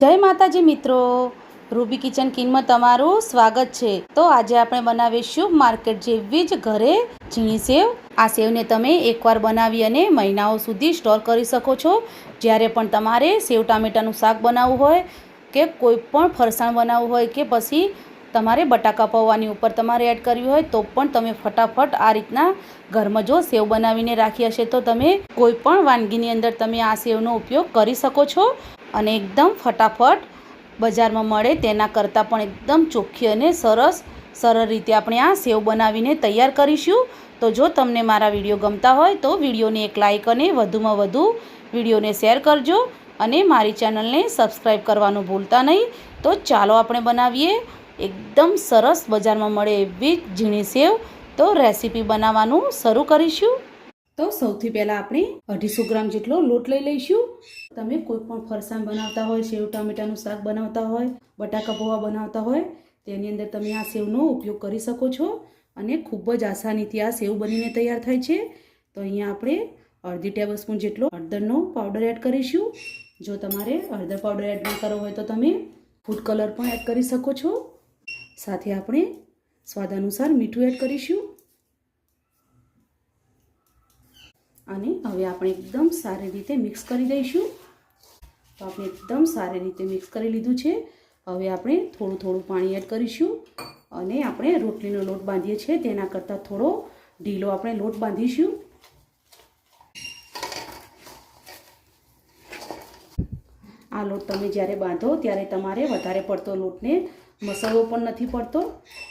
જય માતાજી મિત્રો. રૂબી કિચન કિનમાં તમારું સ્વાગત છે. તો આજે આપણે બનાવીશું માર્કેટ જેવી જ ઘરે ઝીણી સેવ. આ સેવને તમે એકવાર બનાવી અને મહિનાઓ સુધી સ્ટોર કરી શકો છો. જ્યારે પણ તમારે સેવ ટામેટાનું શાક બનાવવું હોય કે કોઈ પણ ફરસાણ બનાવવું હોય કે પછી તમારે બટાકા પૌવાની ઉપર તમારે એડ કરવી હોય તો પણ તમે ફટાફટ આ રીતના ઘરમાં જો સેવ બનાવીને રાખી હશે તો તમે કોઈ પણ વાનગીની અંદર તમે આ સેવનો ઉપયોગ કરી શકો છો. અને એકદમ ફટાફટ બજારમાં મળે તેના કરતાં પણ એકદમ ચોખ્ખી અને સરસ, સરળ રીતે આપણે આ સેવ બનાવીને તૈયાર કરીશું. તો જો તમને મારા વીડિયો ગમતા હોય તો વિડીયોને એક લાઇક અને વધુમાં વધુ વિડીયોને શેર કરજો અને મારી ચેનલને સબસ્ક્રાઈબ કરવાનું ભૂલતા નહીં. તો ચાલો આપણે બનાવીએ. એકદમ સરસ બજારમાં મળે એવી ઝીણી સેવ. તો રેસીપી બનાવવાનું શરૂ કરીશું. તો સૌથી પહેલાં આપણે અઢીસો ગ્રામ જેટલો લોટ લઈ લઈશું. તમે કોઈ પણ ફરસાણ બનાવતા હોય, સેવ, ટામેટાનું શાક બનાવતા હોય, બટાકા પૌવા બનાવતા હોય, તેની અંદર તમે આ સેવનો ઉપયોગ કરી શકો છો અને ખૂબ જ આસાનીથી આ સેવ બનીને તૈયાર થાય છે. તો અહીંયા આપણે અડધી ટેબલ સ્પૂન જેટલો હળદરનો પાવડર એડ કરીશું. જો તમારે હળદર પાવડર એડ ન કરવો હોય તો તમે ફૂડ કલર પણ એડ કરી શકો છો. સાથે આપણે સ્વાદ અનુસાર મીઠું એડ કરીશું. અને હવે આપણે એકદમ સારી રીતે મિક્સ કરી દઈશું. તો આપણે એકદમ સારી રીતે મિક્સ કરી લીધું છે. હવે આપણે થોડું થોડું પાણી એડ કરીશું અને આપણે રોટલીનો લોટ બાંધીએ છીએ. તેના કરતાં થોડો ઢીલો આપણે લોટ બાંધીશું. આ લોટ તમે જ્યારે બાંધો ત્યારે તમારે વધારે પડતો લોટને મસાલો પણ નથી પડતો.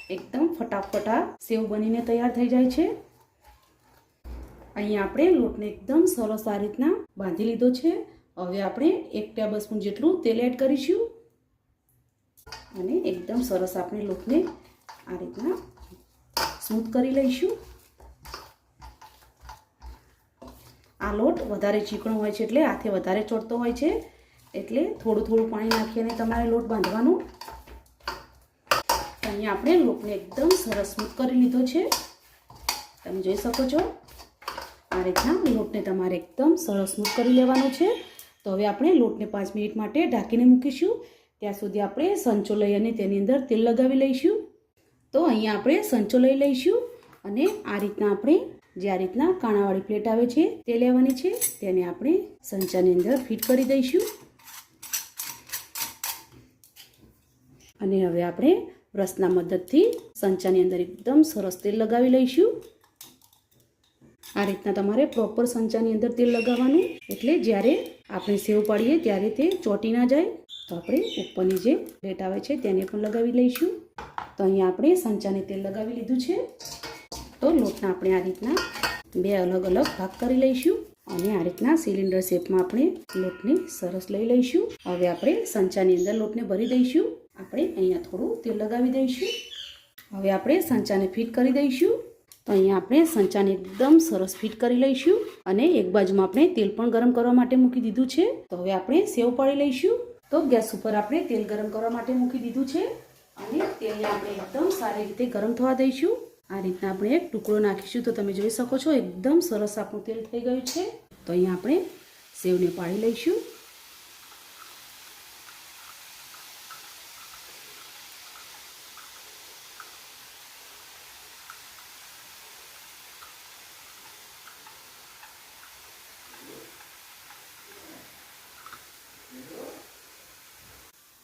એકદમ ફટાફટ સેવ બનીને તૈયાર થઈ જાય છે. અહીંયા આપણે લોટને એકદમ સરસ આ રીતના બાંધી લીધો છે. હવે આપણે એક ટેબલ સ્પૂન જેટલું તેલ એડ કરીશું. અને એકદમ સરસ આપણે લોટને આ રીતના સ્મૂથ કરી લઈશું. આ લોટ વધારે ચીકણો હોય છે એટલે હાથે વધારે ચોટતો હોય છે. એટલે થોડું થોડું પાણી નાખીને તમારે લોટ બાંધવાનું. અહીંયા આપણે લોટને એકદમ સરસ સ્મૂથ કરી લીધો છે. તમે જોઈ શકો છો. આ રીતના લોટને તમારે એકદમ સરસ સ્મૂથ કરી લેવાનો છે. તો હવે આપણે લોટને પાંચ મિનિટ માટે ઢાંકીને મૂકીશું. ત્યાં સુધી આપણે સંચો લઈ અને તેની અંદર તેલ લગાવી લઈશું. તો અહીંયા આપણે સંચો લઈ લઈશું અને આ રીતના આપણે જે આ રીતના કાણાવાળી પ્લેટ આવે છે તે લેવાની છે, તેને આપણે સંચાની અંદર ફિટ કરી દઈશું. અને હવે આપણે બ્રશના મદદથી સંચાની અંદર એકદમ સરસ તેલ લગાવી લઈશું. આ રીતના તમારે પ્રોપર સંચાની અંદર તેલ લગાવવાનું. એટલે જ્યારે આપણે સેવ પાડીએ ત્યારે તે ચોટી ના જાય. તો આપણે ઉપરની જે પ્લેટ આવે છે તેને પણ લગાવી લઈશું. તો અહીંયા આપણે સંચાને તેલ લગાવી લીધું છે. તો લોટના આપણે આ રીતના બે અલગ અલગ ભાગ કરી લઈશું. અને આ રીતના સિલિન્ડર શેપમાં આપણે લોટને સરસ લઈ લઈશું. હવે આપણે સંચાની અંદર લોટને ભરી દઈશું. આપણે અહીંયા થોડું તેલ લગાવી દઈશું. હવે આપણે સંચાને ફિટ કરી દઈશું. તો અહીંયા આપણે સંચાને એકદમ સરસ ફિટ કરી લઈશું અને એક બાજુમાં આપણે તેલ પણ ગરમ કરવા માટે મૂકી દીધું છે. તો હવે આપણે સેવ પાડી લઈશું. તો ગેસ ઉપર આપણે તેલ ગરમ કરવા માટે મૂકી દીધું છે અને તેલને આપણે એકદમ સારી રીતે ગરમ થવા દઈશું. આ રીતના આપણે એક ટુકડો નાખીશું. તો તમે જોઈ શકો છો, એકદમ સરસ આપણું તેલ થઈ ગયું છે. તો અહીંયા આપણે સેવને પાડી લઈશું.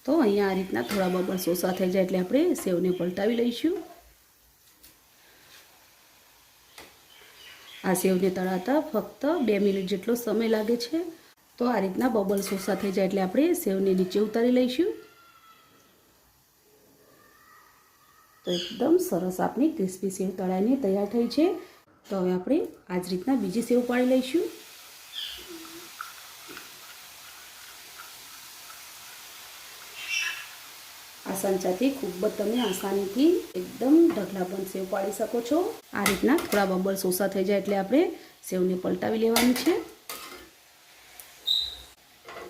તો અહીંયા આ રીતના થોડા બબલ સોસા થઈ જાય એટલે આપણે સેવને પલટાવી લઈશું. આ સેવને તળાતા ફક્ત બે મિનિટ જેટલો સમય લાગે છે. તો આ રીતના બબલ સોસા થઈ જાય એટલે આપણે સેવને નીચે ઉતારી લઈશું. તો એકદમ સરસ આપણી ક્રિસ્પી સેવ તળાઈને તૈયાર થઈ છે. તો હવે આપણે આ જ રીતના બીજી સેવ પાડી લઈશું. આ સંચાથી ખૂબ જ તમે આસાનીથી એકદમ ઢગલા પણ સેવ પાડી શકો છો. આ રીતના થોડા બબલ સોસા થઈ જાય એટલે આપણે સેવને પલટાવી લેવાની છે.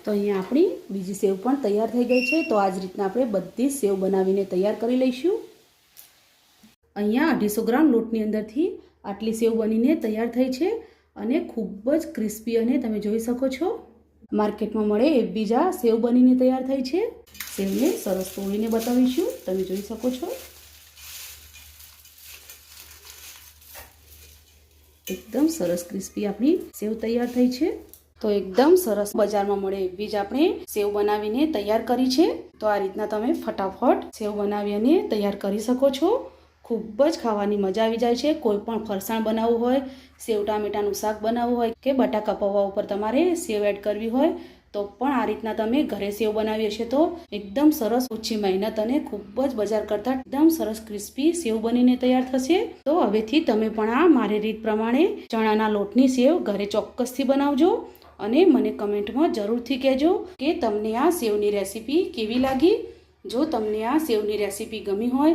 તો અહીંયા આપણી બીજી સેવ પણ તૈયાર થઈ ગઈ છે. તો આ જ રીતના આપણે બધી સેવ બનાવીને તૈયાર કરી લઈશું. અહીંયા અઢીસો ગ્રામ લોટની અંદરથી આટલી સેવ બનીને તૈયાર થઈ છે અને ખૂબ જ ક્રિસ્પી અને તમે જોઈ શકો છો. માર્કેટમાં મળે એ બીજા સેવ બનીને તૈયાર થઈ છે. સેવને સરસ તોડીને બતાવીશું. તમે જોઈ શકો છો. એકદમ સરસ ક્રિસ્પી આપણી સેવ તૈયાર થઈ છે. તો એકદમ સરસ બજારમાં મળે એવી જ આપણે સેવ બનાવીને તૈયાર કરી છે. તો આ રીતના તમે ફટાફટ સેવ બનાવી અને તૈયાર કરી શકો છો. ખૂબ જ ખાવાની મજા આવી જાય છે. કોઈ પણ ફરસાણ બનાવવું હોય, સેવ ટામેટાનું શાક બનાવવું હોય કે બટાકા પૌવા ઉપર તમારે સેવ એડ કરવી હોય, તો પણ આ રીતના તમે ઘરે સેવ બનાવી હશે તો એકદમ સરસ ઓછી મહેનત અને ખૂબ જ બજાર કરતાં એકદમ સરસ ક્રિસ્પી સેવ બનીને તૈયાર થશે. તો હવેથી તમે પણ આ મારી રીત પ્રમાણે ચણાના લોટની સેવ ઘરે ચોક્કસથી બનાવજો અને મને કમેન્ટમાં જરૂરથી કહેજો કે તમને આ સેવની રેસીપી કેવી લાગી? જો તમને આ સેવની રેસીપી ગમી હોય